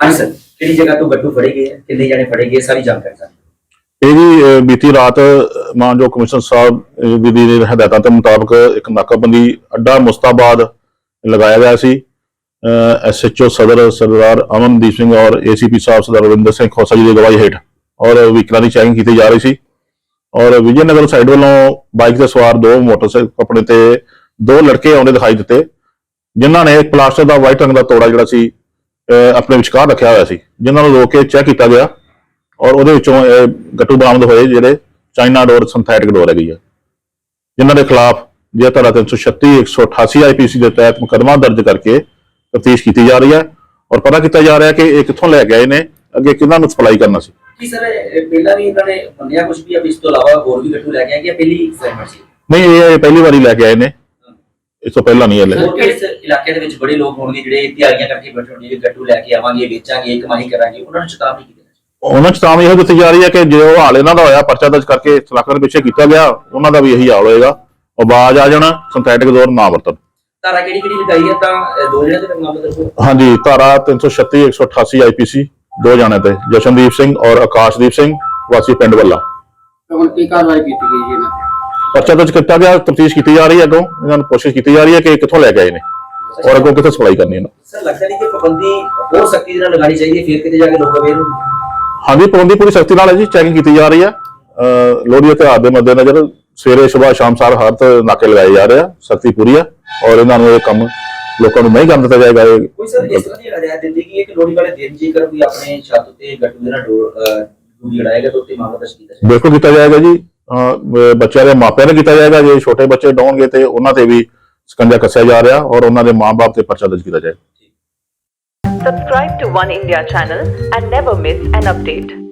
ਹਾਂ ਸਰ ਕਿਹੜੀ ਜਗ੍ਹਾ ਤੋਂ ਗੱਟੂ ਫੜੇ ਗਏ ਹੈ ਕਿੰਨੇ ਜਣੇ ਫੜੇ ਗਏ ਸਾਰੀ ਜਾਣਕਾਰੀ ਸਾਨੂੰ ਇਹ ਜੀ ਅਹ, ਬੀਤੀ ਰਾਤ ਮਾਨਯੋਗ ਕਮਿਸ਼ਨਰ ਸਾਹਿਬ ਅਹ, ਦੀ ਦੀ ਹਦਾਇਤਾਂ ਦੇ ਮੁਤਾਬਕ ਇੱਕ ਨਾਕਾਬੰਦੀ ਅੱਡਾ ਮੁਸਤਾਬਾਦ ਲਗਾਇਆ ਗਿਆ ਸੀ। ਐਸਐਚਓ ਸਦਰ ਸਰਦਾਰ ਅਮਨਦੀਪ ਸਿੰਘ ਔਰ ਏਸੀਪੀ ਸਾਹਿਬ ਸਰਦਾਰ ਰਵਿੰਦਰ ਸਿੰਘ ਖੋਸਾ ਜੀ ਦੀ ਅਗਵਾਈ ਹੇਠ ਔਰ ਵਹੀਕਲਾਂ ਦੀ ਚੈਕਿੰਗ ਕੀਤੀ ਜਾ ਰਹੀ ਸੀ। ਔਰ ਵਿਜੇ ਨਗਰ ਸਾਈਡ ਵੱਲੋਂ ਬਾਈਕ ਤੇ ਸਵਾਰ ਦੋ ਮੋਟਰਸਾਈਕਲ ਆਪਣੇ ਤੇ ਦੋ ਲੜਕੇ ਆਉਂਦੇ ਦਿਖਾਈ ਦਿੱਤੇ ਜਿਨ੍ਹਾਂ ਨੇ ਪਲਾਸਟਿਕ ਦਾ ਵਾਈਟ ਰੰਗ ਦਾ ਤੋੜਾ ਜਿਹੜਾ ਸੀ ਆਪਣੇ ਵਿਚਕਾਰ ਰੱਖਿਆ ਹੋਇਆ ਸੀ ਜਿਨ੍ਹਾਂ ਨੂੰ ਰੋਕ ਕੇ ਚੈੱਕ ਕੀਤਾ ਗਿਆ ਔਰ ਉਹਦੇ ਵਿੱਚੋਂ ਇਹ ਗੱਟੂ ਬਰਾਮਦ ਹੋਏ ਜਿਹੜੇ ਚਾਈਨਾ ਡੋਰ ਸਿੰਥੈਟਿਕ ਡੋਰ ਹੈਗੀ ਆ। ਜਿਨ੍ਹਾਂ ਦੇ ਖਿਲਾਫ ਜੇ ਧਾਰਾ 336 188 ਆਈਪੀਸੀ ਦੇ ਤਹਿਤ ਮੁਕੱਦਮਾ ਦਰਜ ਕਰਕੇ ਤਫਤੀਸ਼ ਕੀਤੀ ਜਾ ਰਹੀ ਹੈ ਔਰ ਪਤਾ ਕੀਤਾ ਜਾ ਰਿਹਾ ਕਿ ਇਹ ਕਿੱਥੋਂ ਲੈ ਆਏ ਨੇ ਅੱਗੇ ਕਿਹਨਾਂ ਨੂੰ ਸਪਲਾਈ ਕਰਨਾ ਸੀ। ਕੀ ਸਰ ਇਹ ਪਹਿਲਾਂ ਵੀ ਇਹਨਾਂ ਨੇ ਮੰਨਿਆ ਕੁਝ ਵੀ ਇਸ ਤੋਂ ਇਲਾਵਾ ਹੋਰ ਵੀ ਗੱਟੂ ਲੈ ਕੇ ਆਏ ਕਿ ਪਹਿਲੀ ਅਸਾਈਨਮੈਂਟ ਸੀ? ਨਹੀਂ ਇਹ ਪਹਿਲੀ ਵਾਰੀ ਲੈ ਕੇ ਆਏ ਨੇ। ਇਸ ਤੋਂ ਪਹਿਲਾਂ ਨਹੀਂ ਇਹ ਲੈ ਹੋਰ ਵੀ ਇਸ ਇਲਾਕੇ ਦੇ ਵਿੱਚ ਬੜੇ ਲੋਕ ਹੋਣਗੇ ਜਿਹੜੇ ਤਿਆਰੀਆਂ ਕਰਕੇ ਬੈਠੇ ਹੋਣਗੇ ਗੱਟੂ ਲੈ ਕੇ ਆਵਾਂਗੇ ਵੇਚਾਂਗੇ ਕਮਾਈ ਕਰਾਂਗੇ ਉਹਨਾਂ ਨੂੰ ਚੇਤਾਵਨੀ ਕੀ ਦੇਣਾ ਉਹਨਾਂ ਚ ਤਾਂ ਇਹੋ ਦਿੱਤੀ ਜਾ ਰਹੀ ਹੈ ਕਿ ਜੇ ਉਹ ਹਾਲ ਇਹਨਾਂ ਦਾ ਹੋਇਆ ਪਰਚਾ ਦਰਜ ਕਰਕੇ ਸਲਾਖਾਂ ਦੇ ਪਿੱਛੇ ਕੀਤਾ ਗਿਆ ਉਹਨਾਂ ਦਾ ਵੀ ਇਹੀ ਹਾਲ ਹੋਏਗਾ। ਉਹ ਬਾਜ ਆ ਜਾਣਾ ਸਿੰਥੈਟਿਕ ਡੋਰ ਨਾ ਵਰਤਣ। ਧਾਰਾ ਕਿਹੜੀ ਕਿਹੜੀ ਲਗਾਈ ਹੈ? ਤਾਂ ਦੋ ਜਣੇ ਦੇ ਮਾਮਲੇ ਦਰਜ ਹਾਂਜੀ ਧਾਰਾ 336 188 ਆਈਪੀਸੀ ਦੋ ਜਾਣੇ ਤੇ ਜਸ਼ਨਦੀਪ ਸਿੰਘ ਔਰ ਆਕਾਸ਼ਦੀਪ ਸਿੰਘ ਵਾਸੀ ਪਿੰਡ ਵੱਲਾ। ਹੁਣ ਕੀ ਕਾਰਵਾਈ ਕੀਤੀ ਗਈ ਜੀ ਇਹਨਾਂ ਤੇ? ਪਰਚਾ ਦਰਜ ਕੀਤਾ ਗਿਆ ਤਫਤੀਸ਼ ਕੀਤੀ ਜਾ ਰਹੀ ਹੈ ਅੱਗੋਂ। ਇਹਨਾਂ ਨੂੰ ਕੋਸ਼ਿਸ਼ ਕੀਤੀ ਜਾ ਰਹੀ ਹੈ ਕਿ ਕਿੱਥੋਂ ਲੈ ਕੇ ਆਏ ਨੇ ਔਰ ਅੱਗੋਂ ਕਿੱਥੇ ਸਪਲਾਈ ਕਰਨੀ ਹੈ ਸਰ ਲੱਗਦਾ ਨਹੀਂ ਕਿ ਪਾਬੰਦੀ ਹੋਰ ਸਖਤੀ ਦੇ ਨਾਲ ਲਗਾਣੀ ਚਾਹੀਦੀ ਹੈ ਫਿਰ ਕਿਤੇ ਜਾ ਕੇ ਲੋਕ ਅਵੇਅਰ ਹਾਂਜੀ ਪਾਬੰਦੀ ਪੂਰੀ ਸਖਤੀ ਨਾਲ ਹੈ ਜੀ ਚੈਕਿੰਗ ਕੀਤੀ ਜਾ ਰਹੀ ਹੈ। ਅਹ ਲੋਹੜੀ ਦੇ ਤਿਉਹਾਰ ਦੇ ਮੱਦੇਨਜ਼ਰ ਸਵੇਰੇ ਸਵੇਰ ਸ਼ਾਮ ਸਾਰ ਹਰ ਤ ਨਾਕੇ ਲਗਾਏ ਜਾ ਰਹੇ ਆ ਸਖਤੀ ਪੂਰੀ ਔਰ ਇਹਨਾਂ ਨੂੰ ਇਹ ਕੰਮ ਲੋਕਾਂ ਨੂੰ ਨਹੀਂ ਕਰਨ ਦਿੱਤਾ ਜਾਏਗਾ ਕੋਈ ਸਰ ਇਸ ਤਰ੍ਹਾਂ ਦੀ ਹਦਾਇਤ ਹੈ ਕਿ ਲੋਹੜੀ ਵਾਲੇ ਦਿਨ ਜੇਕਰ ਕੋਈ ਆਪਣੇ ਛੱਤ ਤੇ ਗੱਟੂ ਦੇ ਨਾਲ ਡੋਰ ਡੂਡੀ ਉਡਾਏਗਾ ਤਾਂ ਉੱਤੇ ਮਾਮਲਾ ਦਰਜ ਕੀਤਾ ਜਾਏਗਾ? ਬਿਲਕੁਲ ਕੀਤਾ ਜਾਏਗਾ ਜੀ। ਬੱਚਿਆਂ ਦੇ ਮਾਪਿਆਂ ਨੇ ਕੀਤਾ ਜਾਏਗਾ ਜੇ ਛੋਟੇ ਬੱਚੇ ਡਾਉਣਗੇ ਤੇ ਉਹਨਾਂ ਤੇ ਵੀ ਸਕੰਜਾ ਕੱਸਿਆ ਜਾ ਰਿਹਾ ਔਰ ਉਹਨਾਂ ਦੇ ਮਾਪੇ ਤੇ ਪਰਚਾ ਦਰਜ ਕੀਤਾ ਜਾਏਗਾ Subscribe to One India channel and never miss an update.